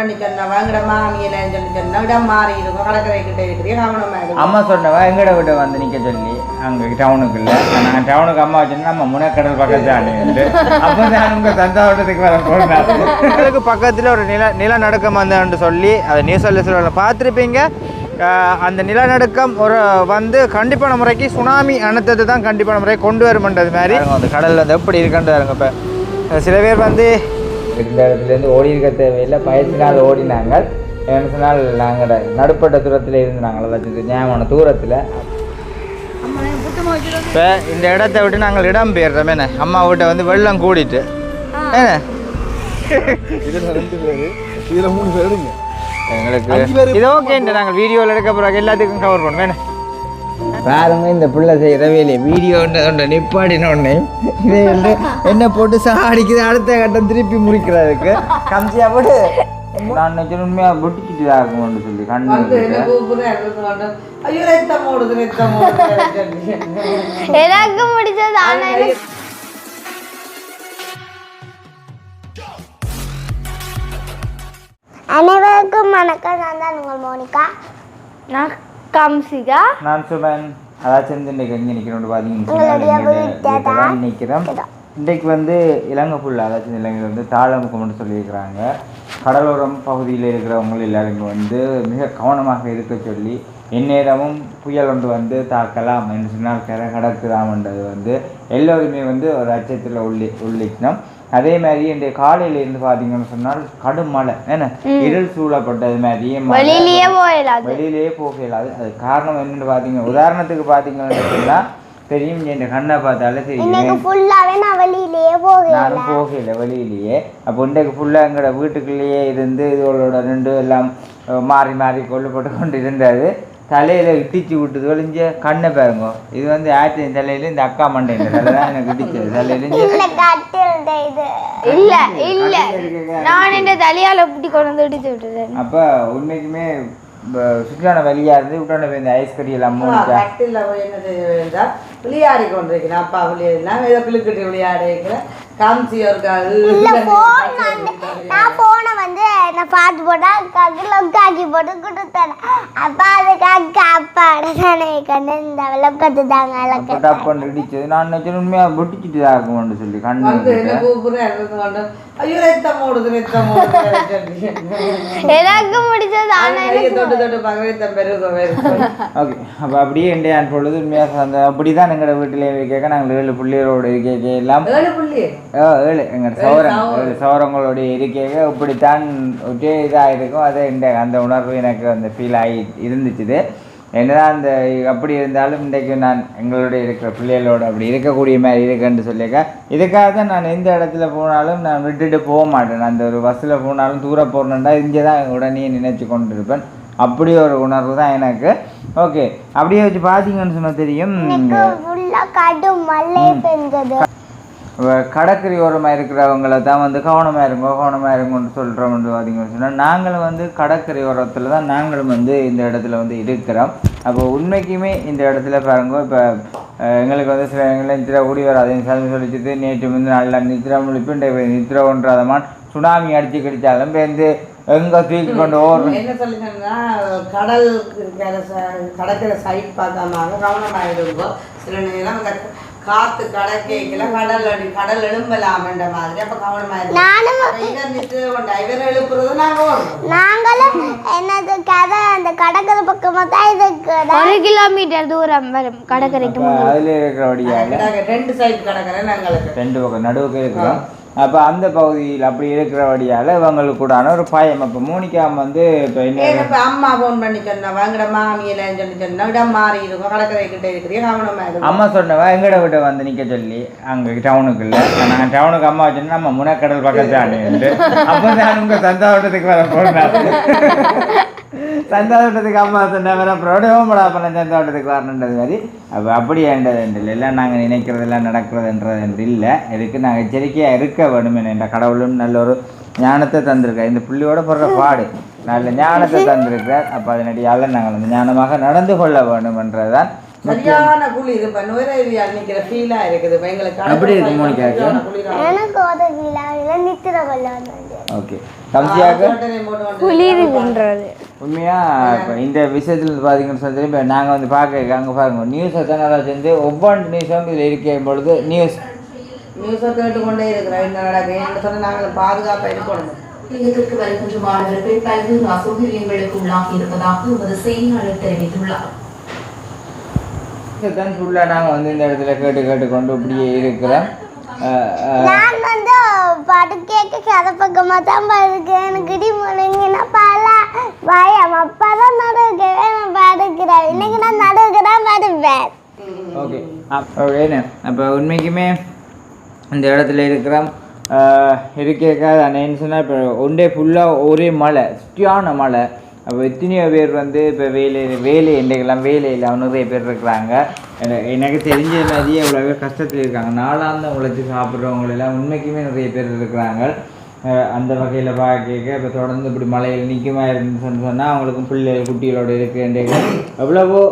பண்ணி சொன்னா வாங்கட மாமியில சொல்லி சொன்னா இடம் மாறி இருக்கும் கடற்கரை கிட்ட இருக்கிறீங்க கவனமா இருக்கும் அம்மா சொன்னவா எங்கட விட்ட வந்து நிக்க சொல்லி? அங்க டவுனுக்குள்ள நான் டவுனுக்கு அம்மா வச்சுன்னா நம்ம முனக்கடல் பக்கத்து ஆண்டு அப்போ நான் உங்க தந்தாவட்டத்துக்கு வர போனேன் பக்கத்தில் ஒரு நில நிலநடுக்கம் வந்தேன்னு சொல்லி அதை நியூஸ் சொல்ல பார்த்துருப்பீங்க? அந்த நிலநடுக்கம் ஒரு வந்து கண்டிப்பான முறைக்கு சுனாமி அனர்த்தத்தை தான் கண்டிப்பான முறை கொண்டு வரும்ன்றது மாதிரி. அந்த கடல் வந்து எப்படி இருக்குன்றாருங்க இப்போ. சில பேர் வந்து இந்த இடத்துலேருந்து ஓடி இருக்க தேவையில்லை. பயத்தினால் ஓடினாங்க. என்ன சொன்னால் நாங்கள் நடுப்பட்ட தூரத்தில் இருந்து நாங்கள் அதாச்சும் ஞாபகமான தூரத்தில். இப்போ இந்த இடத்த விட்டு நாங்கள் இடம் பெயர்றோம். என்ன? அம்மா வீட்டை வந்து வெள்ளம் கூடிட்டு. என்ன? இதில் மூணு எங்களுக்கு இது ஓகேன்ட்டு நாங்கள் வீடியோவில் எடுக்க போகிறாங்க எல்லாத்துக்கும் கவர் பண்ணுவோம். என்ன? பாருங்க இந்த பிள்ளை செய்கிற வேலையை. வீடியோ ஒன்று நிப்பாடின உடனே இதை வந்து என்ன போட்டு சாடிக்குது அடுத்த கட்டம் திருப்பி முடிக்கிறதுக்கு கம்சியா போட்டு நான் நினைச்சேன் உண்மையாக பொட்டிக்கிட்டு சொல்லி கண்ணு எனக்கு பிடிச்சது அனைவருக்கும் வணக்கம். நான் தான் உங்கள் மோனிகா. நான் கம்சிகா நான் சுமன். அதாச்சும் இன்றைக்கு எங்கே நிற்கிறோம் பார்த்தீங்கன்னா நிற்கிறோம் இன்றைக்கு வந்து இலங்கை ஃபுல்லாக அதாச்சும் இலங்கையில் வந்து தாளமுகம்னு சொல்லியிருக்கிறாங்க. கடலோரம் பகுதியில் இருக்கிறவங்க எல்லாருமே வந்து மிக கவனமாக இருக்க சொல்லி எந்நேரமும் புயல் ஒன்று வந்து தாக்கலாம் என்று சொன்னால் கரை கடக்குதாம்ன்றது வந்து எல்லோருமே வந்து ஒரு அச்சத்தில் உள்ளி உள்ளிக்கணும் அதே மாதிரி இன்றைய காலையில இருந்து பார்த்தீங்கன்னு சொன்னால் கடும் மழை. என்ன இருள் சூழப்பட்டது மாதிரியே. வெளியிலேயே போயிடாது வெளியிலேயே போக இயலாது அது காரணம் என்னன்னு பார்த்தீங்க உதாரணத்துக்கு பார்த்தீங்கன்னா சொன்னா, தெரியும் இந்த கண்ணை பார்த்தாலே தெரியும். நான் வெளியிலேயே போகல. நானும் போகல வெளியிலேயே. அப்போ இன்றைக்கு ஃபுல்லாக எங்களோட வீட்டுக்குள்ளேயே இருந்து இதோட ரெண்டு எல்லாம் மாறி மாறி கொல்லப்பட்டு கொண்டு இருந்தது தலையில இட்டிச்சு விட்டுது ஒளிஞ்ச கண்ணை பாருங்க. இது வந்து ஆற்றின் தலையில இந்த அக்கா மண்டை இந்த தலை தான் எனக்கு இடிச்சது. தலையில இருந்து இல்ல இல்ல இல்ல. நான் இந்த தலையால புட்டி கொண்டு வந்து இடிச்சு விட்டுறேன் அப்போ உண்மைக்குமே சுற்றுலான வழியா இருந்து விட்டோட போய் இந்த ஐஸ் கறி எல்லாம் என்ன விளையாடி கொண்டிருக்கிறேன் அப்பா விளையாடினா ஏதோ கிளுக்கிட்டு விளையாட இருக்கிறேன் காமிச்சி வந்து நான் போனை வந்து நான் பார்த்து போட்டா அக்காக்கு லொக்காக்கி போட்டு கொடுத்தேன். அப்பா அதுக்கு அக்கா அப்பாட தானே கண்ணு. இந்த லொக்கத்து தாங்க அப்போ டப்புன்னு இடிச்சது. நான் நினைச்சேன் உண்மையாக பொட்டிக்கிட்டு தான் இருக்கும்னு சொல்லி கண்ணு என்ன ஐயோ ரத்தம் ஓடுது ரத்தம் எனக்கு பிடிச்சது ஆனா கையை தொட்டு தொட்டு பார்க்க ரத்தம் பெருகும் ஓகே அப்போ அப்படியே இண்டியா பொழுது உண்மையாக அந்த அப்படி தான் எங்களோட வீட்டிலே இருக்க நாங்கள் ஏழு பிள்ளைகளோட இருக்க எல்லாம் ஏழு எங்கள் சௌரம் ஏழு சௌரங்களோட இருக்கைக இப்படித்தான் ஒரே இதாக இருக்கும். அதே இந்த அந்த உணர்வு எனக்கு அந்த ஃபீல் ஆகி இருந்துச்சுது. என்னதான் அந்த அப்படி இருந்தாலும் இன்றைக்கு நான் எங்களுடைய இருக்கிற பிள்ளைகளோட அப்படி இருக்கக்கூடிய மாதிரி இருக்குன்னு சொல்லியிருக்க இதுக்காக தான் நான் எந்த இடத்துல போனாலும் நான் விட்டுட்டு போக மாட்டேன். அந்த ஒரு பஸ்ஸில் போனாலும் தூரம் போகணுன்னா இங்கே தான் உடனே நினைச்சு கொண்டு இருப்பேன் அப்படி ஒரு உணர்வு தான் எனக்கு. ஓகே அப்படியே வச்சு பார்த்தீங்கன்னு சொன்னா தெரியும். கடற்கரை ஓரமாக இருக்கிறவங்கள தான் வந்து கவனமாக இருங்க கவனமாக இருங்கன்னு சொல்கிறோம் வந்து பார்த்தீங்கன்னு சொன்னால் நாங்களும் வந்து கடற்கரை ஓரத்தில் தான் நாங்களும் வந்து இந்த இடத்துல வந்து இருக்கிறோம். அப்போ உண்மைக்குமே இந்த இடத்துல பாருங்க இப்போ எங்களுக்கு வந்து சில எங்களை நித்திர ஓடி வராது. சாமி சொல்லிச்சுட்டு நேற்று வந்து நல்லா நித்திர முழிப்பு நித்திர ஒன்றாதமான் சுனாமி அடிச்சு கடிச்சாலும் வந்து எங்கே தூக்கி கொண்டு ஓடுறோம் என்ன சொல்லுங்கன்னா கடல் இருக்கிற கடற்கரை சைட் பார்க்காம கவனமாக இருக்கும் சில நேரம் அந்த காத்து கடற்கைக்குள்ள கடல் அடி கடல் எழும்பலாம்ன்ற மாதிரி அப்ப கவனமா இவர் எழுப்புறது நாங்க நாங்களும் என்னது கதை அந்த கடற்கரை பக்கமா தான் இருக்கு ஒரு கிலோமீட்டர் தூரம் வரும் கடற்கரைக்கு அதில் நாங்க ரெண்டு சைடு கடற்கரை நாங்களுக்கு. ரெண்டு பக்கம் நடுவுக்கு இருக்கிறோம். அப்போ அந்த பகுதியில் அப்படி இருக்கிறபடியால் இவங்களுக்கு கூடான ஒரு பயம். அப்போ மோனிகாம் வந்து இப்போ இப்ப அம்மா ஃபோன் பண்ணி சொன்னா வாங்கட மாமியிலன்னு சொல்லி சொன்னா இடம் மாறி இருக்கும் கடற்கரை கிட்ட இருக்கிறீங்க கவனமா இருக்கும் அம்மா சொன்னவா எங்கட விட்ட வந்து நிற்க சொல்லி அங்கே டவுனுக்குள்ள நான் டவுனுக்கு அம்மா வச்சுன்னா நம்ம முனக்கடல் பக்கத்து ஆண்டு அப்போ நான் உங்கள் சந்தாவட்டத்துக்கு வர போனேன் சந்தாவட்டத்துக்கு அம்மா சொன்ன வர புரோடவமடா பண்ண சந்தாவட்டத்துக்கு வரணுன்றது மாதிரி. அப்போ அப்படி ஏண்டது இல்லை. எல்லாம் நாங்கள் நினைக்கிறதெல்லாம் நடக்கிறதுன்றது என்று இல்லை. இதுக்கு நாங்கள் எச்சரிக்கையாக இருக்க வேணும் என்ற கடவுளும் நல்ல ஒரு ஞானத்தை தந்திருக்கார் இந்த புள்ளியோட போடுற பாடு நல்ல ஞானத்தை தந்திருக்கிறார். அப்போ அதனடியால் நாங்கள் அந்த ஞானமாக நடந்து கொள்ள வேண்டும் என்றதுதான் சரியான குளிர். இப்ப நுரையீரல் நிக்கிற ஃபீலா இருக்குது. எங்களுக்கு எப்படி இருக்கு மோனிகாக்கு? சரியான குளிரா எனக்கு உதவியில நித்திர கொள்ள ஓகே. கம்சியாக சோட்டனை போட்டு கொண்டு குளிருகின்றது உண்மையா இப்போ இந்த விஷயத்தில் பார்த்தீங்கன்னு சொல்லி இப்போ நாங்கள் வந்து பார்க்க அங்கே பாருங்க. நியூஸை தான் சேர்ந்து ஒவ்வொரு நியூஸும் இதில் இருக்கும் பொழுது நியூஸ் நியூஸை கேட்டுக்கொண்டே இருக்கிறோம். என்ன நடக்குன்னு சொன்னா நாங்கள் பாதுகாப்பாக இருக்கணும் இல்லத்திற்கு வருகின்ற மாணவர்கள் பல்வேறு அசௌகரியங்களுக்கு உள்ளாகி இருப்பதாக எமது செய்தியாளர் தெரிவித்துள்ளார். தான் ஃபுல்லாக நாங்கள் வந்து இந்த இடத்துல கேட்டு கேட்டுக்கொண்டு இப்படியே இருக்கிறோம். நான் வந்து பாட்டு கேட்க கதை பக்கமா தான் படுக்கேன் எனக்கு இடி முழுங்கினா பல பயம் அப்பதான் நடுக்கவே நான் படுக்கிறேன் இன்னைக்கு நான் நடுக்க தான் படுப்பேன் அப்படின்னு அப்போ உண்மைக்குமே இந்த இடத்துல இருக்கிற இருக்கேக்கா என்னன்னு சொன்னால் இப்போ ஒன்றே ஃபுல்லாக ஒரே மழை சுற்றியான மழை. அப்போ எத்தனையோ பேர் வந்து இப்போ வேலை வேலை இன்றைக்கெல்லாம் வேலை இல்லாமல் நிறைய பேர் இருக்கிறாங்க. எனக்கு தெரிஞ்ச மாதிரியே எவ்வளோ பேர் கஷ்டத்தில் இருக்காங்க. நாளாந்த உழைச்சி சாப்பிட்றவங்களெல்லாம் உண்மைக்குமே நிறைய பேர் இருக்கிறாங்க. அந்த வகையில் பார்க்க இப்போ தொடர்ந்து இப்படி மலையில் நிற்குமா இருந்துச்சுன்னு சொன்னால் அவங்களுக்கும் பிள்ளைகள் இருக்கு இருக்கின்ற எவ்வளவோ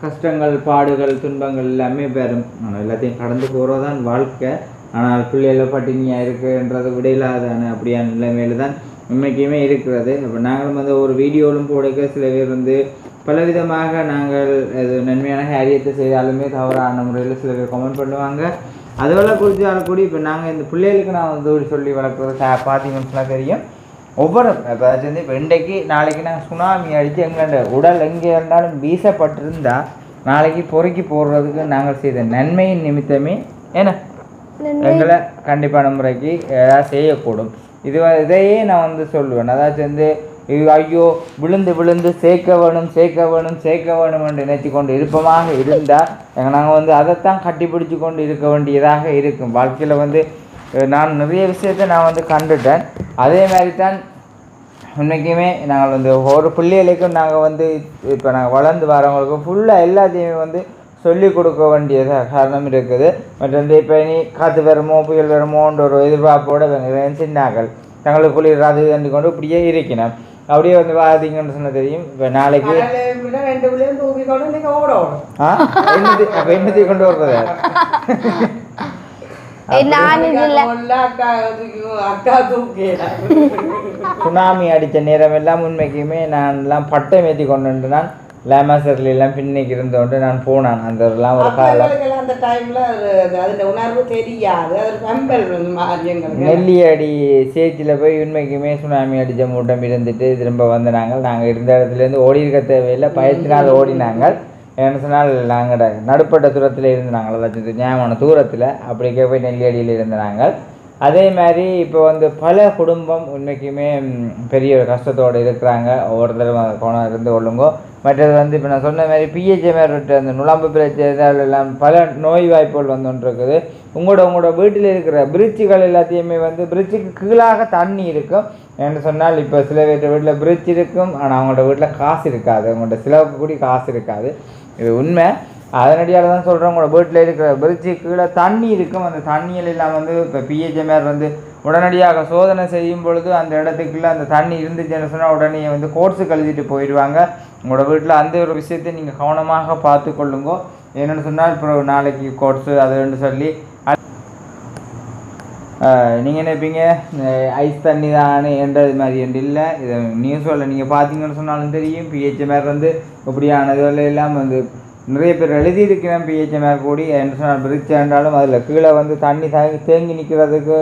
கஷ்டங்கள் பாடுகள் துன்பங்கள் எல்லாமே பெறும். ஆனால் எல்லாத்தையும் கடந்து போகிறதான் வாழ்க்கை. ஆனால் பிள்ளைகள பட்டினியாக இருக்குன்றது விடையில்லாதான அப்படியான நிலைமையில தான் உண்மைக்குமே இருக்கிறது. இப்போ நாங்களும் வந்து ஒரு வீடியோவிலும் போடுக்க சில பேர் வந்து பலவிதமாக நாங்கள் அது நன்மையான காரியத்தை செய்தாலுமே தவறான முறையில் சில பேர் கமெண்ட் பண்ணுவாங்க. அதெல்லாம் குறித்து கூட இப்போ நாங்கள் இந்த பிள்ளைகளுக்கு நான் வந்து சொல்லி வளர்க்குறது சா- தெரியும். ஒவ்வொரு இப்போ வந்து இப்போ இன்றைக்கு நாளைக்கு நாங்கள் சுனாமி அடித்து எங்கள்ட உடல் எங்கே இருந்தாலும் வீசப்பட்டிருந்தா நாளைக்கு பொறுக்கி போடுறதுக்கு நாங்கள் செய்த நன்மையின் நிமித்தமே என்ன எங்களை கண்டிப்பான முறைக்கு ஏதாவது செய்யக்கூடும். இது இதையே நான் வந்து சொல்லுவேன். அதாச்சும் வந்து இது ஐயோ விழுந்து விழுந்து சேர்க்க வேணும் சேர்க்க வேணும் சேர்க்க வேணும் என்று நினைத்து கொண்டு இருப்பமாக இருந்தால் நாங்கள் வந்து அதைத்தான் கட்டிப்பிடிச்சு கொண்டு இருக்க வேண்டியதாக இருக்கும். வாழ்க்கையில் வந்து நான் நிறைய விஷயத்தை நான் வந்து கண்டுட்டேன். அதே மாதிரி தான் உண்மைக்குமே நாங்கள் வந்து ஒரு பிள்ளைகளுக்கும் நாங்கள் வந்து இப்போ நாங்கள் வளர்ந்து வரவங்களுக்கும் ஃபுல்லாக எல்லாத்தையுமே வந்து சொல்லிக் கொடுக்க வேண்டியதாக காரணம் இருக்குது. மற்றது இப்போ நீ காற்று வருமோ புயல் வருமோன்ற ஒரு எதிர்பார்ப்போட சின்னாக்கள் தங்களுக்கு குளிராது என்று கொண்டு இப்படியே இருக்கணும் அப்படியே வந்து பார்த்தீங்கன்னு சொன்ன தெரியும். இப்போ நாளைக்கு என்னத்தை கொண்டு வர்றது நான் இதுல அக்கா தூக்கி அக்கா தூக்கிடா சுனாமி அடித்த நேரம் எல்லாம் உண்மைக்குமே நான் எல்லாம் பட்டம் ஏற்றி கொண்டு நான் லேமாசர்ல எல்லாம் பின்னிக்கு இருந்தோண்டு நான் போனான் அந்த எல்லாம் ஒரு காலம் அந்த டைம்ல அதுல உணர்வு தெரியாது நெல்லியடி சேச்சியில் போய் உண்மைக்குமே சுனாமி அடித்த மூட்டம் இருந்துட்டு திரும்ப வந்து நாங்கள் நாங்கள் இருந்த இடத்துலேருந்து ஓடி இருக்க தேவையில்லை பயத்தினால் ஓடினாங்க என்ன சொன்னால் நாங்கள் நடுப்பட்ட தூரத்தில் இருந்து நாங்கள் லட்சத்து ஞாபகம் தூரத்தில் அப்படிக்கே போய் நெல்லியடியில் இருந்த நாங்கள். அதே மாதிரி இப்போ வந்து பல குடும்பம் உண்மைக்குமே பெரிய ஒரு கஷ்டத்தோடு இருக்கிறாங்க. ஒவ்வொருத்தரும் கோணம் இருந்து கொள்ளுங்கோ. மற்றது வந்து இப்போ நான் சொன்ன மாதிரி பிஹெச்எம்ஆர் அந்த நுழம்பு பிரச்சனை எல்லாம் பல நோய் வாய்ப்புகள் வந்து இருக்குது உங்களோட உங்களோட வீட்டில் இருக்கிற பிரிட்ஜுகள் எல்லாத்தையுமே வந்து பிரிட்ஜுக்கு கீழாக தண்ணி இருக்கும். என்று சொன்னால் இப்போ சில பேர் வீட்டில் பிரிட்ஜ் இருக்கும். ஆனால் அவங்களோட வீட்டில் காசு இருக்காது. அவங்களோட செலவுக்கு கூடி காசு இருக்காது. இது உண்மை. அதனடியால் தான் சொல்கிறேன் உங்களோட வீட்டில் இருக்கிற பிரிட்ஜு கீழே தண்ணி இருக்கும். அந்த தண்ணியில் எல்லாம் வந்து இப்போ பிஹெச்எம்ஆர் வந்து உடனடியாக சோதனை செய்யும் பொழுது அந்த இடத்துக்குள்ளே அந்த தண்ணி இருந்துச்சுன்னு சொன்னால் உடனே வந்து கோர்ஸு கழுதிட்டு போயிடுவாங்க. உங்களோட வீட்டில் அந்த ஒரு விஷயத்தை நீங்கள் கவனமாக பார்த்து கொள்ளுங்கோ. என்னென்னு சொன்னால் இப்போ நாளைக்கு கோர்ஸு அதுன்னு சொல்லி நீங்கள் நினைப்பீங்க ஐஸ் தண்ணி தானே என்றது மாதிரி என்று இல்லை. இதை நியூஸில் நீங்கள் பார்த்தீங்கன்னு சொன்னாலும் தெரியும். பிஹெச்எம்ஆர் வந்து இப்படியானதுல எல்லாம் வந்து நிறைய பேர் எழுதியிருக்கிறேன். பிஹெச்எம்ஆர் கூடி என்று சொன்னால் பிரிட்ஜ் என்றாலும் அதில் கீழே வந்து தண்ணி தேங்கி தேங்கி நிற்கிறதுக்கு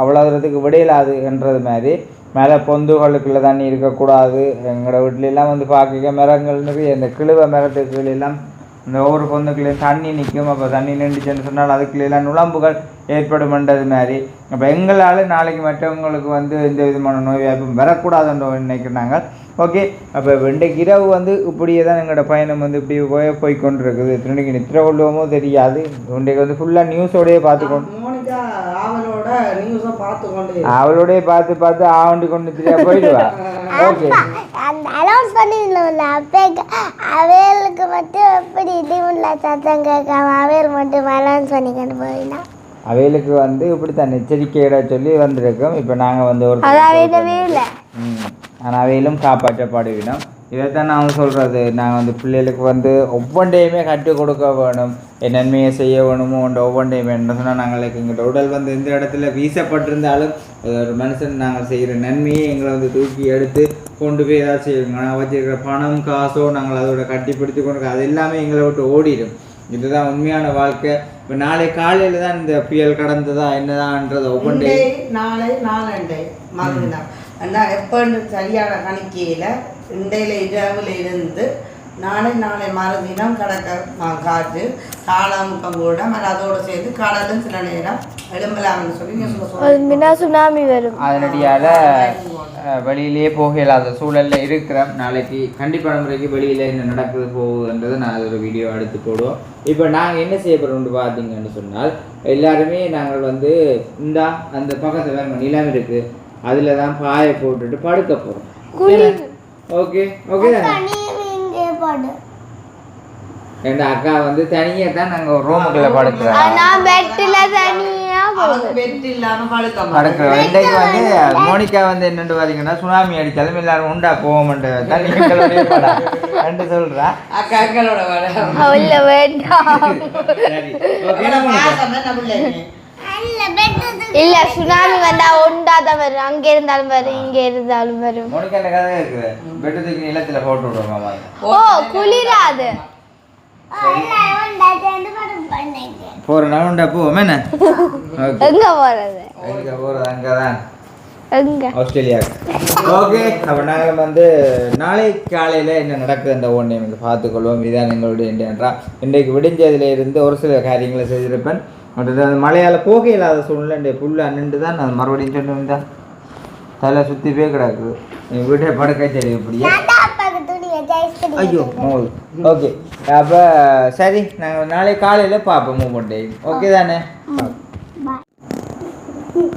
அவ்வளோ தூரத்துக்கு விடையிலாது என்றது மாதிரி. மேலே பொந்துகளுக்குள்ளே தண்ணி இருக்கக்கூடாது. எங்களோட வீட்டிலெல்லாம் வந்து பார்க்க மரங்கள் நிறைய இந்த கிழுவ மரத்துக்கு எல்லாம் இந்த ஒவ்வொரு பொந்துக்குள்ளேயும் தண்ணி நிற்கும். அப்போ தண்ணி நின்றுச்சுன்னு சொன்னால் அதுக்குள்ளெல்லாம் நுழம்புகள் ஏற்படும்ன்றது மாதிரி. அப்போ எங்களால் நாளைக்கு மற்றவங்களுக்கு வந்து எந்த விதமான நோய் வாய்ப்பும் வரக்கூடாதுன்ற நினைக்கிறாங்க ஓகே. அப்போ இன்றைக்கு இரவு வந்து இப்படியே தான் எங்களோட பயணம் வந்து இப்படி போய் போய் கொண்டிருக்குது இன்றைக்கு நித்திர கொள்ளுவோமோ தெரியாது. இன்றைக்கு வந்து ஃபுல்லாக நியூஸோடையே பார்த்துக்கொண்டு நியூஸை பார்த்து பார்த்து பார்த்து ஆவண்டி கொண்டு தெரியா போயிடுவா. ஓகே அந்த அனௌன்ஸ் பண்ணிடல அப்பேக்கு அவைகளுக்கு மட்டும் எப்படி இடிமுள்ள சத்தம் கேட்காம அவையல் மட்டும் அனௌன்ஸ் பண்ணிக்கிட்டு போயிடலாம் அவைகளுக்கு வந்து இப்படி தான் எச்சரிக்கையிட சொல்லி வந்திருக்கோம். இப்போ நாங்கள் வந்து ஒரு அது அவையிடவே இல்லை ம். ஆனால் காப்பாற்றப்படுவினோம் இதைத்தான் நான் சொல்கிறது நாங்கள் வந்து பிள்ளைகளுக்கு வந்து ஒவ்வொன்றையுமே கற்றுக் கொடுக்க வேணும். என் நன்மையை செய்ய வேணுமோன்ற ஒவ்வொன்றையுமே என்ன சொன்னால் நாங்களுக்கு எங்களோட உடல் வந்து எந்த இடத்துல வீசப்பட்டிருந்தாலும் ஒரு மனுஷன் நாங்கள் செய்கிற நன்மையை எங்களை வந்து தூக்கி எடுத்து கொண்டு போய் ஏதாவது செய்யுங்க நாங்கள் வச்சிருக்கிற பணம் காசோ நாங்கள் அதோட கட்டிப்பிடித்து கொண்டு அது எல்லாமே எங்களை விட்டு ஓடிடும். இதுதான் உண்மையான வாழ்க்கை. இப்போ நாளை காலையில் தான் இந்த புயல் கடந்ததா என்னதான்ன்றது ஒவ்வொன்றையும் இன்றை நாளை நாளண்டை மறுநாள் அண்ணா எப்போன்னு சரியான கணிக்கையில் இண்டையில இரவுல இருந்து நாளை நாளை மறுதினம் கடக்க காற்று காலமுக்கம் கூட அதோடு சேர்த்து கடலும் சில நேரம் எழும்பலாம்னு சொல்லி சுனாமி வரும். அதனடியால் வெளியிலேயே போக இல்லாத சூழலில் இருக்கிறோம். நாளைக்கு கண்டிப்பான முறைக்கு வெளியில் என்ன நடக்குது போகுதுன்றது நான் அது ஒரு வீடியோ எடுத்து போடுவோம். இப்போ நாங்கள் என்ன செய்ய போகிறோம்னு பார்த்தீங்கன்னு சொன்னால் எல்லாருமே நாங்கள் வந்து இந்தா அந்த பக்கத்தில் நிலம் இருக்குது அதில் தான் பாயை போட்டுட்டு படுக்க போகிறோம் ஓகே ஓகே. ரெண்டு அக்கா வந்து தனியாக தான் நாங்கள் ரூமுக்குள்ளே படுக்கிறோம். நான் பெட்டில் தனியா பெட் இல்லாம படுக்க நடக்கிறோம் இன்றைக்கு வந்து மோனிகா வந்து என்னென்னு பார்த்தீங்கன்னா சுனாமி அடித்தாலும் எல்லாரும் உண்டா போவோம்ன்ற தான் நீங்களுடைய படம் ரெண்டு சொல்கிறா அக்கா அக்களோட வேண்டாம். இல்ல சுனாமி வந்தா ஒண்டாதான் வரும். அங்க இருந்தாலும் வரும் இங்க இருந்தாலும் வரும். மோனிகா இந்த கதை இருக்குது பெட்டு தூக்கி நிலத்தில் போட்டு விடுவோம் மாமா. ஓ குளிராது. போகிற நாள் உண்டா போவோம் என்ன? எங்க போறது? எங்கே போகிறது அங்கே தான் எங்க? ஆஸ்திரேலியாவுக்கு. ஓகே அப்போ நாங்கள் வந்து நாளை காலையில் என்ன நடக்குது அந்த ஒன்றை பார்த்துக்கொள்வோம். இதான் எங்களுடைய என்றால் இன்றைக்கு விடிஞ்சதுல இருந்து ஒரு சில காரியங்களை செய்திருப்பேன். அடுத்தது அந்த மழையால் போக இல்லாத சூழ்நிலை இந்த புல் அன்னிட்டு தான் நான் மறுபடியும் சொன்ன வந்தேன் தலை சுற்றி போய் கிடக்குது என் வீட்டை படுக்க சரி இப்படியே ஐயோ ஓகே. அப்போ சரி நாங்கள் நாளை காலையில் பார்ப்போம் மூமெண்ட் ஓகே தானே?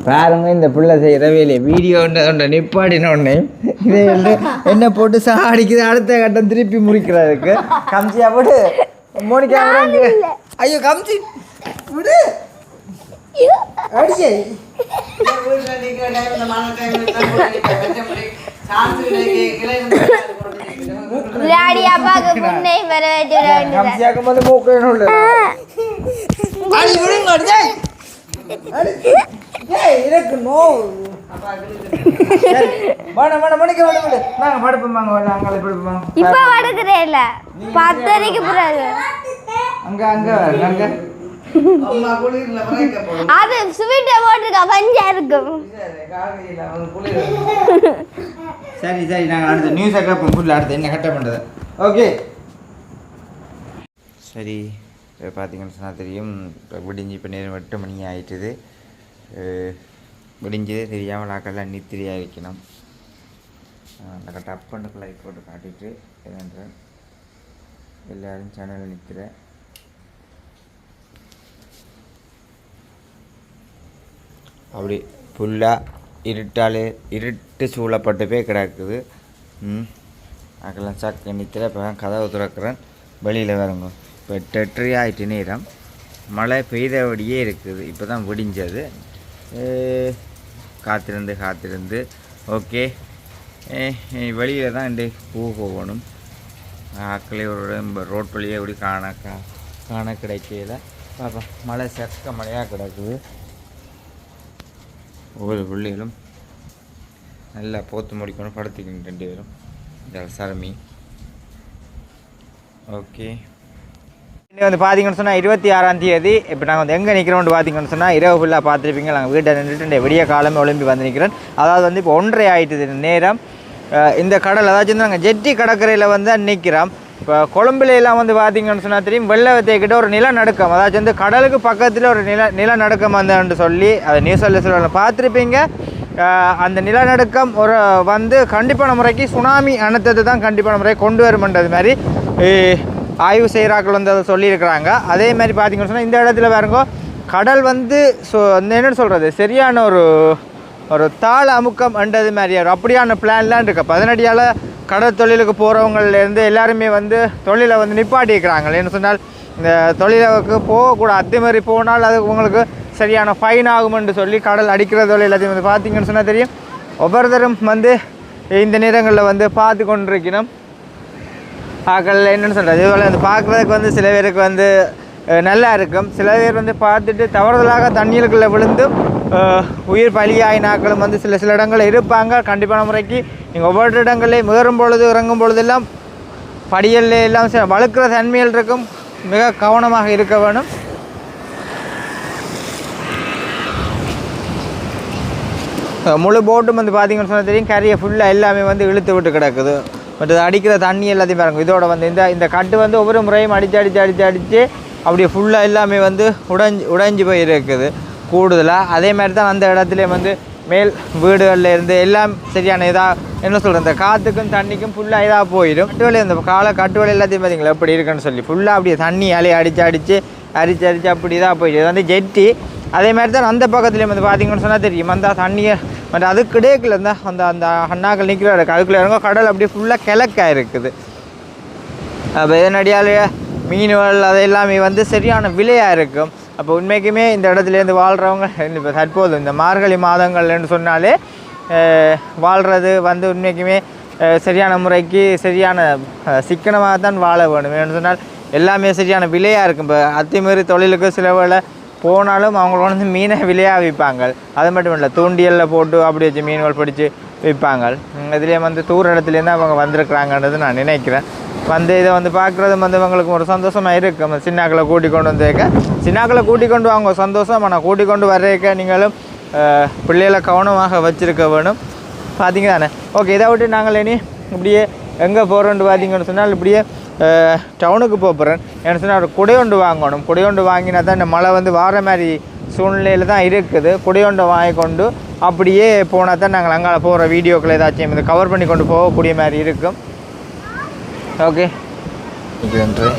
பாருங்க இந்த பிள்ளை செய்கிற வேலையை. வீடியோ ஒன்று நிப்பாடின உடனே இதை வந்து என்ன போட்டு சாடிக்குது அடுத்த கட்டம் திருப்பி முடிக்கிறதுக்கு கம்சியா போடு. மோனிகா விடு இங்க. ஐயோ கம்சி. விடு. அடிச்சே இப்ப வடுக்கிறேன் இல்ல பத்தரைக்கு பிறகு அங்க அங்க அங்க. அது ஸ்வீட்டை போட்டிருக்கா பஞ்சா இருக்கும். சரி சரி நாங்கள் அடுத்த நியூஸை கேட்போம். ஃபுல்லாக அடுத்து என்ன கட்ட பண்ணுறது ஓகே சரி இப்போ பார்த்தீங்கன்னு சொன்னால் தெரியும். இப்போ விடிஞ்சு இப்போ நேரம் எட்டு மணி ஆயிட்டுது. அஹ் விடிஞ்சது தெரியாமல் நாக்கெல்லாம் நித்திரியாக இருக்கணும். அஹ் அந்த கட்ட அப்பண்டு லைட் போட்டு காட்டிட்டு என்னன்ற எல்லாரும் சேனல் நிற்கிற அப்படி ஃபுல்லாக இருட்டாலே இருட்டு சூழப்பட்டு போய் கிடக்குது. ம். அதுக்கெல்லாம் சக்க நிற்கிற இப்போ தான் கதவை திறக்கிறேன். வெளியில் வரங்க இப்போ டெட்ரி ஆகிட்டு நேரம். மழை பெய்தபடியே இருக்குது. இப்போ தான் விடிஞ்சது காத்திருந்து காத்திருந்து. ஓகே. வெளியில் தான் இன்றைக்கு பூ போகணும். ஆக்களே ஒரு ரோட் வழியே எப்படி காண கா காண கிடைக்கல. பாப்பா மழை சக்க மழையாக கிடக்குது. ஒவ்வொரு பிள்ளைகளும் நல்லா போத்து முடிக்கணும் படுத்துக்கணும் ரெண்டு பேரும். ஜலசரமி ஓகே. இன்னைக்கு வந்து பார்த்தீங்கன்னு சொன்னால் இருபத்தி ஆறாம் தேதி. இப்போ நாங்கள் வந்து எங்கே நிற்கிறோம்னு பார்த்தீங்கன்னு சொன்னால் இரவு ஃபுல்லாக பார்த்துருப்பீங்க. நாங்கள் வீட்டை நின்றுட்டு விடிய காலமே ஒளிம்பி வந்து நிற்கிறேன் அதாவது வந்து இப்போ ஒன்றரை ஆயிட்டுது நேரம். இந்த கடல் அதாச்சும் நாங்கள் ஜெட்டி கடற்கரையில் வந்து நிற்கிறோம் இப்போ கொழும்புல எல்லாம் வந்து பார்த்தீங்கன்னு சொன்னால் தெரியும் வெள்ளவத்தைக்கிட்ட ஒரு நிலநடுக்கம் அதாச்சும் வந்து கடலுக்கு பக்கத்தில் ஒரு நில நிலநடுக்கம் வந்தேன்னு சொல்லி அதை நியூஸில் சொல்ல பார்த்துருப்பீங்க அந்த நிலநடுக்கம் ஒரு வந்து கண்டிப்பான முறைக்கு சுனாமி அனர்த்தத்தை தான் கண்டிப்பான முறை கொண்டு வருமன்றது மாதிரி ஆய்வு செய்கிறாக்கள் வந்து அதை சொல்லியிருக்கிறாங்க. அதே மாதிரி பார்த்தீங்கன்னு சொன்னால் இந்த இடத்துல பாருங்க கடல் வந்து ஸோ என்ன சொல்கிறது சரியான ஒரு ஒரு தாள அமுக்கம் என்றது மாதிரி ஒரு அப்படியான பிளான்லாம் இருக்குது பதினடியால் கடல் தொழிலுக்கு போகிறவங்கள்லேருந்து எல்லாருமே வந்து தொழிலை வந்து நிப்பாட்டிக்கிறாங்க என்ன சொன்னால் இந்த தொழிலுக்கு போகக்கூடாது அதே மாதிரி போனால் அது உங்களுக்கு சரியான ஃபைன் ஆகுமென்று சொல்லி கடல் அடிக்கிற தொழில் எல்லாத்தையும் வந்து பார்த்தீங்கன்னு சொன்னால் தெரியும். ஒவ்வொருத்தரும் வந்து இந்த நேரங்களில் வந்து பார்த்து கொண்டிருக்கணும். ஆக்கள் என்னென்னு சொல்கிறது இதுபோல் வந்து பார்க்குறதுக்கு வந்து சில பேருக்கு வந்து நல்லா இருக்கும். சில பேர் வந்து பார்த்துட்டு தவறுதலாக தண்ணீருக்குள்ளே விழுந்து உயிர் பலியாயினாக்களும் வந்து சில சில இடங்களில் இருப்பாங்க. கண்டிப்பான முறைக்கு நீங்கள் ஒவ்வொரு இடங்களையும் முகரும் பொழுது இறங்கும் பொழுதெல்லாம் படியல்ல எல்லாம் சில வழுக்கிற தன்மையில் இருக்கும். மிக கவனமாக இருக்க வேணும். முழு போட்டும் வந்து பார்த்தீங்கன்னு சொன்னால் தெரியும். கரையை ஃபுல்லாக எல்லாமே வந்து இழுத்து விட்டு கிடக்குது. மற்றது அடிக்கிற தண்ணி எல்லாத்தையும் பாருங்க. இதோட வந்து இந்த இந்த கட்டு வந்து ஒவ்வொரு முறையும் அடித்து அடித்து அடித்து அடித்து அப்படியே ஃபுல்லாக எல்லாமே வந்து உடைஞ்சு உடைஞ்சு போய் இருக்குது கூடுதலாக அதே மாதிரி தான் அந்த இடத்துல வந்து மேல் வீடுகளில் இருந்து எல்லாம் சரியான இதாக என்ன சொல்கிறது இந்த காற்றுக்கும் தண்ணிக்கும் ஃபுல்லாக இதாக போயிடும். கட்டுவலை இந்த காலை கட்டுவலை எல்லாத்தையும் பார்த்தீங்களா எப்படி இருக்குன்னு சொல்லி ஃபுல்லாக அப்படியே தண்ணி அலையை அடித்து அடித்து அரிச்சு அரிச்சு அப்படி இதாக போயிடுது இது வந்து ஜெட்டி அதே மாதிரி தான் அந்த பக்கத்துலேயும் வந்து பார்த்தீங்கன்னு சொன்னால் தெரியும். அந்த தண்ணியை பட் அதுக்கு இடையில இருந்தால் அந்த அந்த அண்ணாக்கள் நிற்கிற அதுக்குள்ளே இறங்க கடல் அப்படியே ஃபுல்லாக கிழக்காக இருக்குது. அப்போ இதனடியால் மீன்கள் அது எல்லாமே வந்து சரியான விலையாக இருக்கும். அப்போ உண்மைக்குமே இந்த இடத்துலேருந்து வாழ்கிறவங்க இப்போ தற்போது இந்த மார்கழி மாதங்கள்னு சொன்னாலே வாழ்கிறது வந்து உண்மைக்குமே சரியான முறைக்கு சரியான சிக்கனமாக தான் வாழ வேணும். ஏன்னு சொன்னால் எல்லாமே சரியான விலையாக இருக்கும். இப்போ அத்துமீறி தொழிலுக்கு சில வேலை போனாலும் அவங்களுக்கு வந்து மீனை விலையாக விற்பாங்க. அது மட்டும் இல்லை தூண்டியலில் போட்டு அப்படி வச்சு மீன்கள் பிடிச்சி விற்பாங்க. இதுலேயே வந்து தூர இடத்துலேருந்து அவங்க வந்திருக்கிறாங்கன்றது நான் நினைக்கிறேன். வந்து இதை வந்து பார்க்குறது வந்து இவங்களுக்கு ஒரு சந்தோஷமாக இருக்கும் சின்னாக்களை கூட்டி கொண்டு வந்தேக்க. சின்னாக்களை கூட்டி கொண்டு வாங்க. சந்தோஷம் ஆனால் கூட்டி கொண்டு வர்றதுக்க நீங்களும் பிள்ளைகளை கவனமாக வச்சுருக்க வேணும். பார்த்தீங்க தானே ஓகே இதை விட்டு நாங்கள் இனி இப்படியே எங்கே போகிறோன்னு பார்த்தீங்கன்னு சொன்னால் இப்படியே டவுனுக்கு போக போகிறேன் என்ன சொன்னால் ஒரு குடையொண்டு வாங்கணும். குடையொண்டு வாங்கினா தான் இந்த மழை வந்து வார மாதிரி சூழ்நிலையில் தான் இருக்குது. குடையொண்டை வாங்கி கொண்டு அப்படியே போனால் தான் நாங்கள் அங்கே போகிற வீடியோக்கள் ஏதாச்சும் இது கவர் பண்ணி கொண்டு போகக்கூடிய மாதிரி இருக்கும். ஓகே நன்றி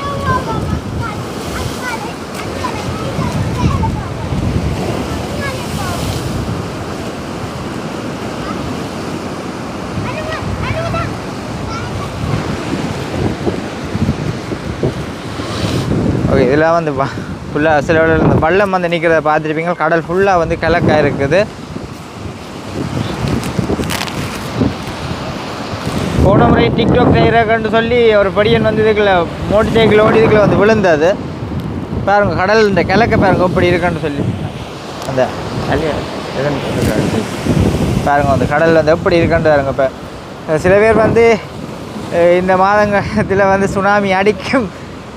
இதெல்லாம் வந்து ஃபுல்லாக சில இந்த பள்ளம் வந்து நிற்கிறத பார்த்துருப்பீங்க. கடல் ஃபுல்லாக வந்து கிழக்கா இருக்குது. போன முறை டிக்டாக் செய்கிறாங்கன்னு சொல்லி ஒரு படியன் வந்து இதுக்குள்ள மோட்டர் சைக்கிள் ஓடி இதுக்குள்ள வந்து விழுந்தது. பாருங்க கடல் இந்த கிழக்க பாருங்க எப்படி இருக்குன்னு சொல்லி. அந்த பாருங்க அந்த கடல் வந்து எப்படி இருக்குன்னு பாருங்க இப்போ. சில பேர் வந்து இந்த மாதங்கத்தில் வந்து சுனாமி அடிக்கும்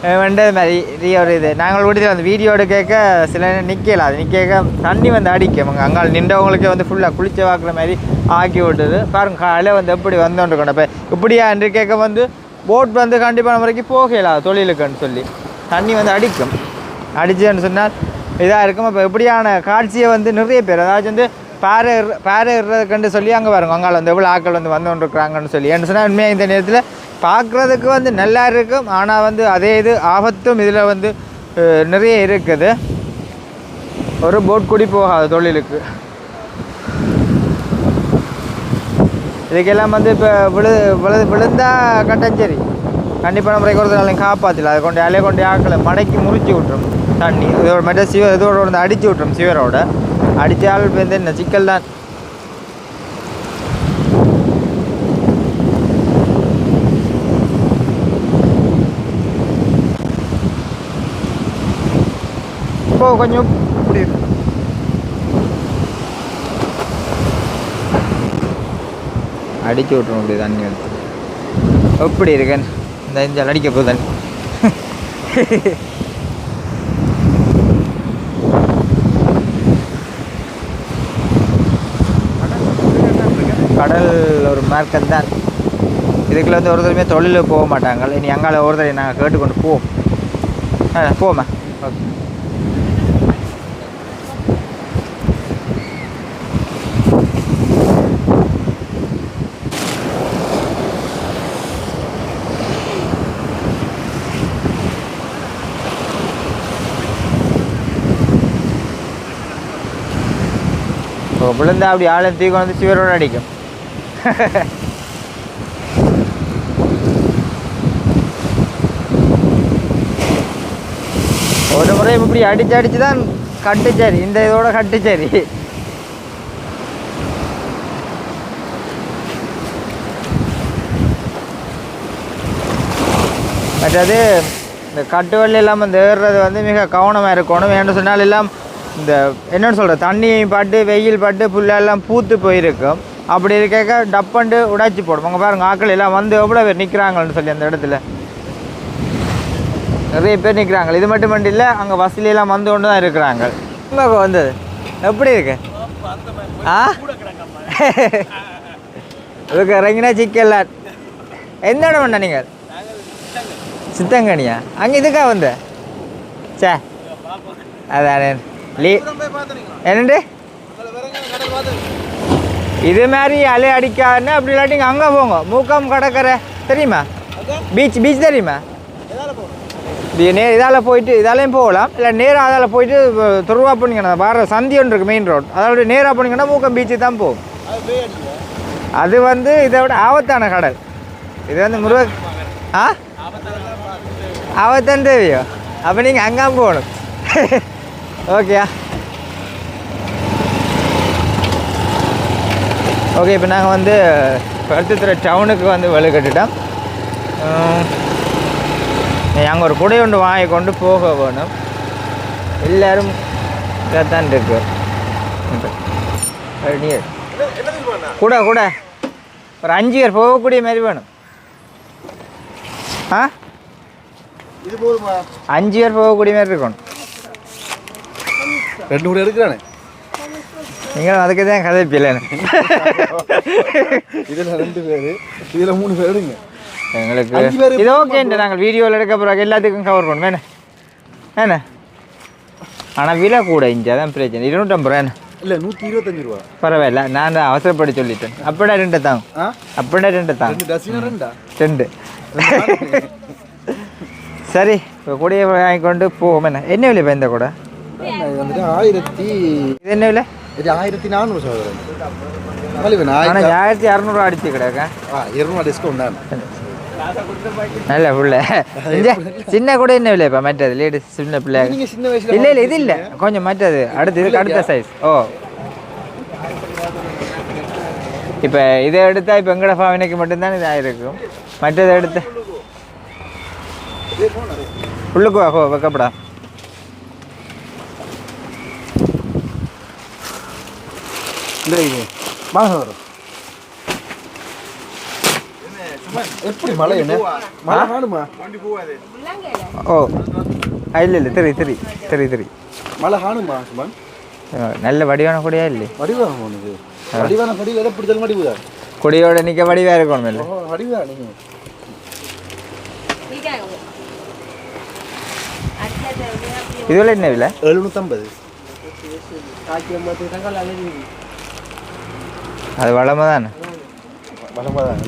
வேண்டது மாதிரி ஒரு இது. நாங்கள் வீட்டில் வந்து வீடியோ எடுக்க சில நேரம் நிற்கல அது நிற்க தண்ணி வந்து அடிக்கும். அங்கே அங்காள் நின்றவங்களுக்கே வந்து ஃபுல்லாக குளிச்ச வாக்குற மாதிரி ஆக்கி விட்டுது. பாருங்க காலையில் வந்து எப்படி வந்தோன்றிருக்கணும் இப்போ இப்படியா என்று கேட்க வந்து போட் வந்து கண்டிப்பான முறைக்கு போகலாம் தொழிலுக்குன்னு சொல்லி. தண்ணி வந்து அடிக்கும். அடிச்சுன்னு சொன்னால் இதாக இருக்கும். இப்போ எப்படியான காட்சியை வந்து நிறைய பேர் அதாச்சும் வந்து பாறை பாறை ஏறுறதுக்குன்னு சொல்லி அங்கே வருங்க அங்கால வந்து எவ்வளோ ஆக்கள் வந்து வந்து கொண்டிருக்கிறாங்கன்னு சொல்லி. ஏன்னு சொன்னால் உண்மையாக இந்த நேரத்தில் பார்க்குறதுக்கு வந்து நல்லா இருக்கும். ஆனால் வந்து அதே இது ஆபத்தும் இதில் வந்து நிறைய இருக்குது. ஒரு போட் கூடி போகாது தொழிலுக்கு. இதுக்கெல்லாம் வந்து இப்போ விழு விழு விழுந்தா கட்டஞ்சேரி கண்டிப்பாக நம்ம ஒரு காப்பாற்றல அதை கொண்டு அலைய கொண்டு ஆக்கலை மடக்கி முறிச்சு விட்டுரும். தண்ணி இதோட மெட்ட சிவ இதோட வந்து அடித்து விட்டுரும் சிவரோட. அடித்தால் வந்து என்ன சிக்கல் தான். இப்போ கொஞ்சம் இப்படி அடித்து அடிச்சு விட்டுரும் அப்படி தண்ணி எடுத்து. எப்படி இருக்கேன். இந்த இஞ்சால் அடிக்க போகுது தண்ணி கடல் ஒரு மார்க்கம் தான். இதுக்குள்ள வந்து ஒருத்தருமே தொழிலுக்கு போக மாட்டாங்க. இனி அங்கால ஒருத்தரை நாங்கள் கேட்டுக்கொண்டு போவோம். போமா ஓகே இப்போ விழுந்தா அப்படி ஆளும் தூக்கி வந்து சிவரோட அடிக்கும். ஒரு முறை இப்படி அடிச்சு அடிச்சு தான் கட்டுச்சேரி. இந்த இதோட கட்டுச்சேரி. மற்றது இந்த கட்டுவள்ளி இல்லாமல் இந்த ஏறுறது வந்து மிக கவனமாக இருக்கணும். ஏன்னு சொன்னால் எல்லாம் இந்த என்னென்னு சொல்கிறது தண்ணியும் பட்டு வெயில் பட்டு புல்லெல்லாம் பூத்து போயிருக்கும். அப்படி இருக்க டப்பண்டு உடைச்சி போடும் அங்கே பாருங்கள் ஆக்கள் எல்லாம் வந்து எவ்வளோ பேர் நிற்கிறாங்கன்னு சொல்லி அந்த இடத்துல. நிறைய பேர் நிற்கிறாங்க இது மட்டும் இல்லை அங்கே வசதியெல்லாம் வந்து கொண்டு தான் இருக்கிறாங்க. வந்தது? எப்படி இருக்கு? ஆ? இதுக்கு இறங்கினா சிக்கல்ல எந்த இடம் பண்ண நீங்கள் சித்தங்கனியா? அங்கே இதுக்கா வந்த? சே அதானே. லீ என்னண்டு? இது மாதிரி அலை அடிக்காதுன்னு அப்படி இல்லாட்டி அங்கே போங்க. மூக்கம் கடற்கரை தெரியுமா? பீச் பீச் தெரியுமா? இது நே இதால் போயிட்டு இதாலையும் போகலாம். இல்லை நேராக அதால் போயிட்டு துருவா போனீங்கன்னா வர சந்தி ஒன்று இருக்குது மெயின் ரோட் அதோட நேராக போனீங்கன்னா மூக்கம் பீச்சு தான் போகும். அது வந்து இதை விட ஆபத்தான கடல். இது வந்து முருக ஆ? ஆபத்தான் தேவையோ? அப்போ நீங்கள் அங்கே போகணும். ஓகேயா ஓகே இப்போ நாங்கள் வந்து பருத்தித்துறை டவுனுக்கு வந்து வலுக்கட்டுட்டோம் அங்கே ஒரு குடை ஒன்று வாங்கி கொண்டு போக வேணும். எல்லாரும் இதான் இருக்கு. கூட கூட. ஒரு அஞ்சு பேர் போகக்கூடிய மாதிரி வேணும். ஆ? இது போதுமா? அஞ்சு பேர் போகக்கூடிய மாதிரி இருக்கணும். ரெண்டு கூட எடுக்கிறானே. நீங்களும் அதுக்கு தான் கதை பிள்ளைன்னு இதுல ரெண்டு பேரு இதுல மூணு பேர் எடுங்க. எங்களுக்கு இது ஓகேன்ட்டு நாங்கள் வீடியோவில் எடுக்க பிறகு எல்லாத்துக்கும் கவர் பண்ணுவோம் என்ன? என்ன? ஆனால் விலை கூட இங்கே அதான் பிரச்சனை. இருநூற்றம்பது ரூபா இல்ல நூத்தி இருபத்தஞ்சு ரூபா. பரவாயில்ல நான் தான் அவசரப்படி சொல்லிட்டேன். அப்படின்னா ரெண்டு ஆ? அப்படின்னா ரெண்டு தாங்க ரெண்டு சரி இப்போ கூடையை வாங்கி கொண்டு போவோம். என்ன? என்ன விலை இந்த கூட? இது வந்துட்டு ஆயிரத்தி இது என்ன விலை? இது ஆயிரத்தி நானூறு சகோதரன். மகளிவன் ஆனால் ஆயிரத்தி இரநூறுவா அடிச்சு கிடக்க. ஆ இருநூறு டிஸ்கவுண்ட் தான். நல்ல புள்ள. சின்ன கூட என்ன விலைப்பா மற்றது? லேடிஸ் சின்ன பிள்ளை. சின்ன வயசுல இல்லை இல்லை இது இல்லை. கொஞ்சம் மற்றது. அடுத்து இதுக்கு அடுத்த சைஸ் ஓ. இப்போ இதை எடுத்தா இப்போ எங்கட ஃபாமினைக்கு மட்டும்தான் இது ஆயிருக்கும். மற்றது எடுத்து உள்ளுக்கு வா வைக்கப்படா. இந்த இது வாங்க வரும் எப்படி மழை என்ன மழை காணுமா ஓ இல்லை இல்லை தெரி தெரி தெரி தெரி மழை காணுமா சுமன் நல்ல வடிவான கூடயா இல்லை வடிவாக உனக்கு வடிவான வடிவு எதை பிடிச்சாலும் வடிவுதா கொடியோட நிற்க வடிவாக இருக்கணும் இல்லை வடிவா நீங்க இதுவரை என்ன விலை எழுநூத்தம்பது அது வளமாக தானே. பலமாதான்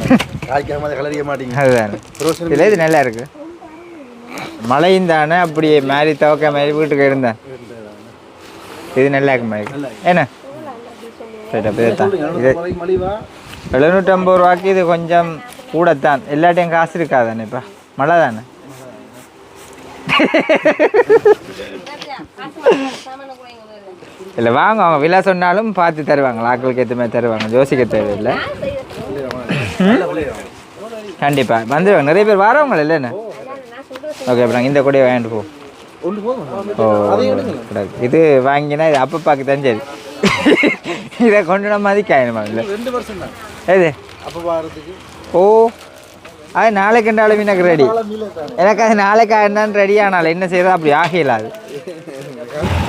காய்க்காம கலரிக்க மாட்டீங்க. அதுதானே இதில் இது நல்லா இருக்கு? மழையும் தானே அப்படியே மாதிரி துவக்க மாதிரி வீட்டுக்கு இருந்தேன் இது நல்லா இருக்கு. மாதிரி என்ன? சரி இதுதான் இது எழுநூற்றம்பது ரூபாய்க்கு இது கொஞ்சம் கூடத்தான். எல்லாட்டையும் காசு இருக்காதானே இப்போ? மழை தானே. இல்லை வாங்க அவங்க விலை சொன்னாலும் பார்த்து தருவாங்க. ஆட்களுக்கு ஏற்ற மாதிரி தருவாங்க. யோசிக்க தேவையில்லை. கண்டிப்பாக வந்துடுவாங்க நிறைய பேர் வரவங்க இல்லைண்ணே ஓகே அப்புறம் இந்த கூடையை வாங்கிட்டு போ. ஒன்று போதும் ஓ கூடாது. இது வாங்கினா இது அப்போ பார்க்க தான் சரி. இதை கொண்டு நம்ம மதிக்காயணுமா இல்லை. ரெண்டு எது? ஓ அது நாளைக்கு என்றாலும் எனக்கு ரெடி. எனக்கு அது நாளைக்கு ரெடி. ஆனாலும் என்ன செய்யறது? அப்படி ஆகல அது.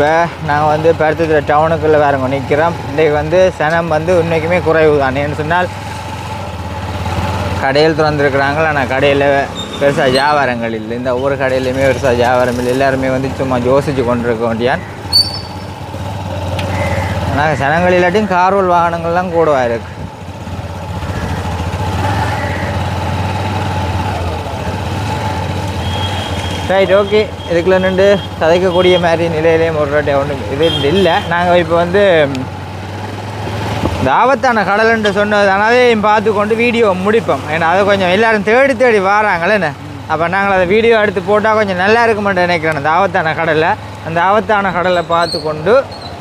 இப்போ நாங்கள் வந்து பருத்தத்தில் டவுனுக்குள்ளே வேறங்க நிற்கிறோம் இன்றைக்கு வந்து சனம் வந்து இன்றைக்குமே குறைவு தான் ஏன்னு சொன்னால் கடையில் திறந்துருக்குறாங்களா ஆனால் கடையில் பெருசாக வியாபாரங்கள் இல்லை. இந்த ஒவ்வொரு கடையிலையுமே பெருசாக வியாபாரம் இல்லை. எல்லாருமே வந்து சும்மா யோசிச்சு கொண்டிருக்க வேண்டியான். ஆனால் சனங்கள் இல்லாட்டியும் கார்வல் வாகனங்கள்லாம் கூடவாக இருக்குது ரைட் ஓகே இதுக்குள்ள நின்று கதைக்கக்கூடிய மாதிரி நிலையிலேயும் ஒரு வாட்டி ஒன்றும் இது இல்லை. நாங்கள் இப்போ வந்து இந்த ஆபத்தான கடல்ன்ட்டு சொன்னது அதையும் பார்த்து கொண்டு வீடியோ முடிப்போம். ஏன்னா அதை கொஞ்சம் எல்லாரும் தேடி தேடி வராங்களேன்னு அப்போ நாங்கள் அதை வீடியோ எடுத்து போட்டால் கொஞ்சம் நல்லா இருக்குமென்று நினைக்கிறேன். அந்த ஆபத்தான கடலை அந்த ஆபத்தான கடலை பார்த்து கொண்டு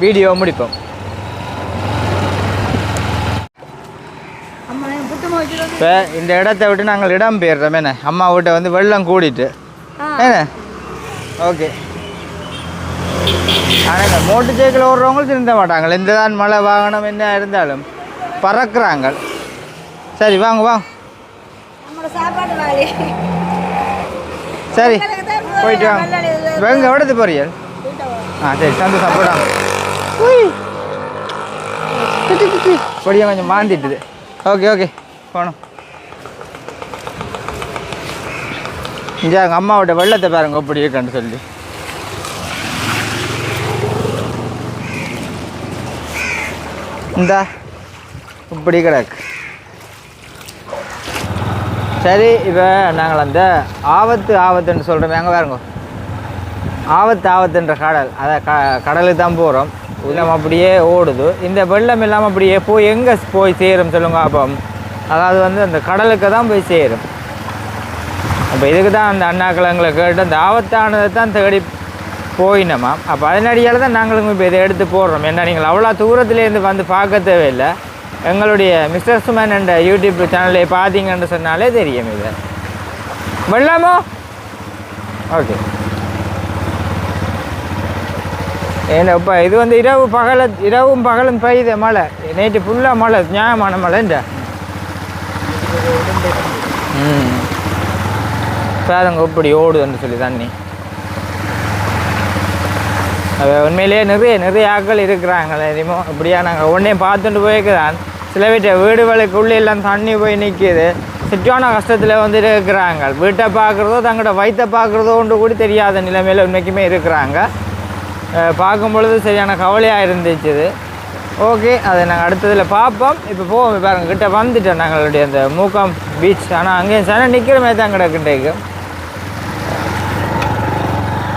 வீடியோ முடிப்போம். இப்போ இந்த இடத்த விட்டு நாங்கள் இடம் பெயர்றோம். என்ன? அம்மா வீட்டை வந்து வெள்ளம் கூடிட்டு. ஓகே. ஆனால் இந்த மோட்டர் சைக்கிள் ஓடுறவங்க திருந்த மாட்டாங்க. எந்த தான் மழை வாகனம் என்ன இருந்தாலும் பறக்குறாங்க. சரி வாங்க வாங்க. சரி போயிட்டு வாங்க. வெங்க விடத்து போறீங்க ஆ சரி சந்தோஷம் போடாங்க பொடியை கொஞ்சம் மாந்திட்டுது. Okay okay. போகணும். இங்கே எங்கள் அம்மாவோட வெள்ளத்தை பாருங்க எப்படி இருக்கேன்னு சொல்லி. இந்த இப்படி கிடக்கு. சரி இப்போ நாங்கள் அந்த ஆபத்து ஆபத்துன்னு சொல்கிறோம் எங்கே பாருங்க. ஆபத்து ஆபத்துன்ற கடல். அதை க கடலுக்கு தான் போகிறோம் இல்லாமல் அப்படியே ஓடுது. இந்த வெள்ளம் இல்லாமல் அப்படியே போய் எங்கே போய் சேரும் சொல்லுங்க அப்போ அதாவது வந்து அந்த கடலுக்கு தான் போய் சேரும். அப்போ இதுக்கு தான் அந்த அண்ணாக்கிழங்களை கேட்டு அந்த ஆபத்தானதை தான் தேடி போயினோமா. அப்போ அதனடியால் தான் நாங்களும் இப்போ இதை எடுத்து போடுறோம். ஏன்னா நீங்கள் அவ்வளோ தூரத்துலேருந்து வந்து பார்க்க தேவையில்லை. எங்களுடைய மிஸ்டர் சுமன் என்ற யூடியூப் சேனலை பார்த்தீங்கன்னு சொன்னாலே தெரியும் இது. வெள்ளாமோ? ஓகே. ஏன்னா இப்போ இது வந்து இரவு பகல இரவும் பகலும் பெய்த மழை. நேற்று ஃபுல்லாக மழை நியாயமான மழைன்ற ம். பேருங்க இப்படி ஓடுதுன்னு சொல்லி தண்ணி. அது உண்மையிலேயே நிறைய நிறைய ஆட்கள் இருக்கிறாங்களே தெரியுமோ இப்படியா நாங்கள் உடனே பார்த்துட்டு போயிருக்கிறான் சில வீட்டை வீடுகளுக்கு உள்ளே எல்லாம் தண்ணி போய் நிற்கிது சுற்றான கஷ்டத்தில் வந்து இருக்கிறாங்க. வீட்டை பார்க்குறதோ தங்களோட வயிற்றை பார்க்குறதோ ஒன்று கூட தெரியாத நிலைமையில் உண்மைக்குமே இருக்கிறாங்க. பார்க்கும் பொழுது சரியான கவலையாக இருந்துச்சு இது. ஓகே அதை நாங்கள் அடுத்ததில் பார்ப்போம். இப்போ போவோம். பாருங்கள் கிட்டே வந்துட்டோம் நாங்களுடைய அந்த மூக்கம் பீச். ஆனால் அங்கேயும் சன நிற்கிற மாதிரி தான் கிடக்குண்டேக்கு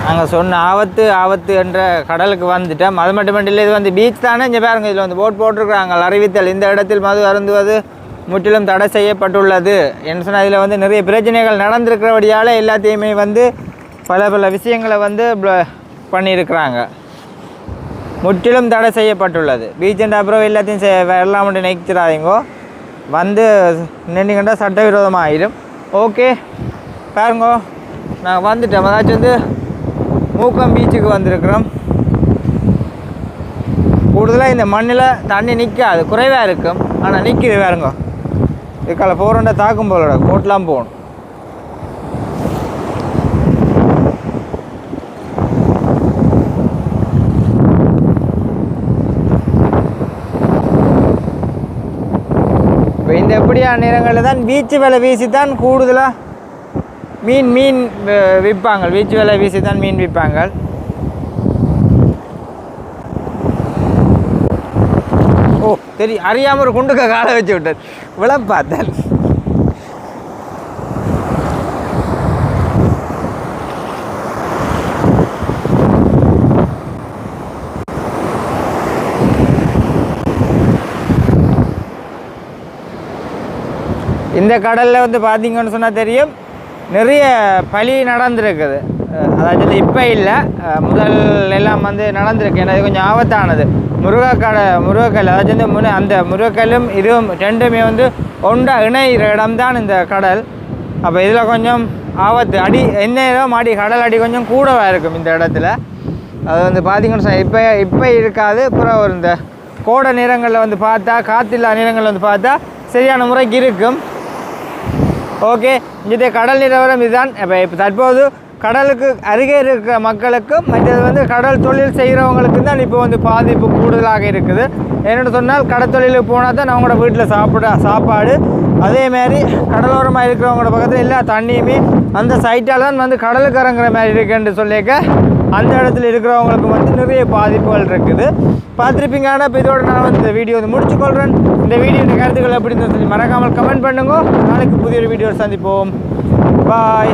நாங்கள் சொன்ன ஆபத்து ஆபத்து என்ற கடலுக்கு வந்துட்டோம் அது மட்டும் இல்லை இது வந்து பீச் தானே? இங்கே பாருங்க இதில் வந்து போட் போட்டிருக்கிறாங்க. அறிவித்தல் இந்த இடத்தில் மது அருந்துவது முற்றிலும் தடை செய்யப்பட்டுள்ளது. என்று சொன்னால் இதில் வந்து நிறைய பிரச்சனைகள் நடந்திருக்கிறபடியால் எல்லாத்தையுமே வந்து பல பல விஷயங்களை வந்து பண்ணியிருக்கிறாங்க. முற்றிலும் தடை செய்யப்பட்டுள்ளது. பீச் அண்ட் அப்புறம் எல்லாத்தையும் செய்ய எல்லாம் மட்டும் நினைச்சிடாதீங்கோ வந்து நின்றுக்கிட்டா சட்டவிரோதமாக ஆயிடும் ஓகே பாருங்கோ நாங்கள் வந்துட்டோம் அதாச்சும் வந்து மூக்கம் பீச்சுக்கு வந்திருக்கிறோம். கூடுதலாக இந்த மண்ணில் தண்ணி நிற்காது குறைவாக இருக்கும் ஆனால் நிற்கிது வேறுங்க இதுக்கால போகிறோண்ட தாக்கும் போலோட. கோட்டெலாம் போகணும். இப்போ இந்த எப்படியான நேரங்களில் தான் பீச்சு வேலை வீசி தான் கூடுதலாக மீன் மீன் விற்பாங்க. வீச்சு வேலை வீசி தான் மீன் விற்பாங்க. ஓ தெரிய அறியாமல் ஒரு குண்டுக்க காலை வச்சு விட்டார். விழ பார்த்தேன் இந்த கடலில் வந்து பார்த்தீங்கன்னு சொன்னால் தெரியும். நிறைய பழி நடந்திருக்குது. அதாவது இப்போ இல்லை. முதல் எல்லாம் வந்து நடந்திருக்கு. ஏன்னா இது கொஞ்சம் ஆபத்தானது. முருகக்கடை முருகக்கல் அதாவது வந்து முரு அந்த முருகக்கல்லும் இதுவும் ரெண்டுமே வந்து ஒன்றா இணைகிற இடம்தான் இந்த கடல். அப்போ இதில் கொஞ்சம் ஆபத்து. அடி என்ன அடி கடல் அடி கொஞ்சம் கூடவாக இருக்கும் இந்த இடத்துல. அது வந்து பார்த்திங்கன்னு இப்போ இப்போ இருக்காது. அப்புறம் ஒரு இந்த கோடை நிறங்களில் வந்து பார்த்தா காற்றில்லா நிறங்களில் வந்து பார்த்தா சரியான முறைக்கு இருக்கும். ஓகே இங்கே கடல் நிலவரம் இதுதான். இப்போ இப்போ தற்போது கடலுக்கு அருகே இருக்கிற மக்களுக்கும் மற்றது வந்து கடல் தொழில் செய்கிறவங்களுக்கு தான் இப்போ வந்து பாதிப்பு கூடுதலாக இருக்குது. என்னென்னு சொன்னால் கடற்தொழிலுக்கு போனால் தான் அவங்களோட வீட்டில் சாப்பிட சாப்பாடு. அதேமாரி கடலோரமாக இருக்கிறவங்களோட பக்கத்தில் எல்லா தண்ணியுமே அந்த சைட்டால் தான் வந்து கடலுக்கு இறங்குற மாதிரி இருக்குன்னு சொல்லிக்க அந்த இடத்துல இருக்கிறவங்களுக்கு வந்து நிறைய பாதிப்புகள் இருக்குது. பார்த்துருப்பீங்க. ஆனால் இப்போ இதோட நான் வந்து இந்த வீடியோ வந்து முடிச்சுக்கொள்கிறேன் இந்த வீடியோ கருத்துக்கள் எப்படி இருந்தது சொல்லி மறக்காமல் கமெண்ட் பண்ணுங்க. நாளைக்கு புதிய ஒரு வீடியோ சந்திப்போம். பாய்